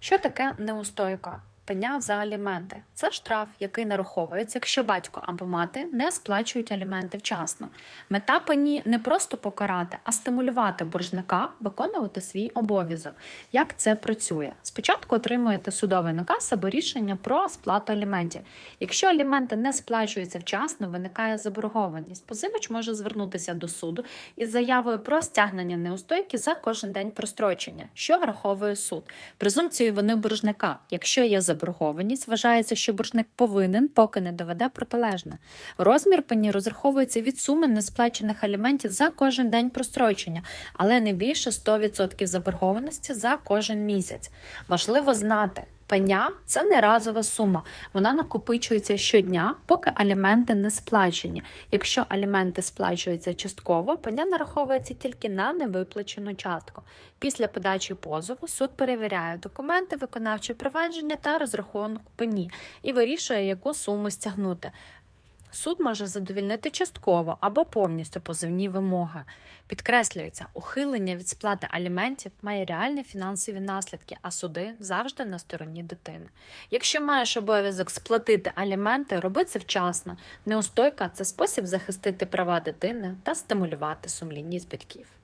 Що таке неустойка? Пеня за аліменти. Це штраф, який нараховується, якщо батько або мати не сплачують аліменти вчасно. Мета пені не просто покарати, а стимулювати боржника виконувати свій обов'язок. Як це працює? Спочатку отримуєте судовий наказ або рішення про сплату аліментів. Якщо аліменти не сплачуються вчасно, виникає заборгованість. Позивач може звернутися до суду із заявою про стягнення неустойки за кожен день прострочення, що враховує суд. Презумпцією вини боржника. Якщо є заборгованість, вважається, що боржник повинен, поки не доведе протилежне. Розмір пені розраховується від суми несплачених аліментів за кожен день прострочення, але не більше 100% заборгованості за кожен місяць. Важливо знати. Пеня це не разова сума. Вона накопичується щодня, поки аліменти не сплачені. Якщо аліменти сплачуються частково, пеня нараховується тільки на невиплачену частку. Після подачі позову суд перевіряє документи, виконавче провадження та розрахунок пені і вирішує, яку суму стягнути. Суд може задовільнити частково або повністю позивні вимоги. Підкреслюється, ухилення від сплати аліментів має реальні фінансові наслідки, а суди завжди на стороні дитини. Якщо маєш обов'язок сплатити аліменти, роби це вчасно. Неустойка це спосіб захистити права дитини та стимулювати сумлінність батьків.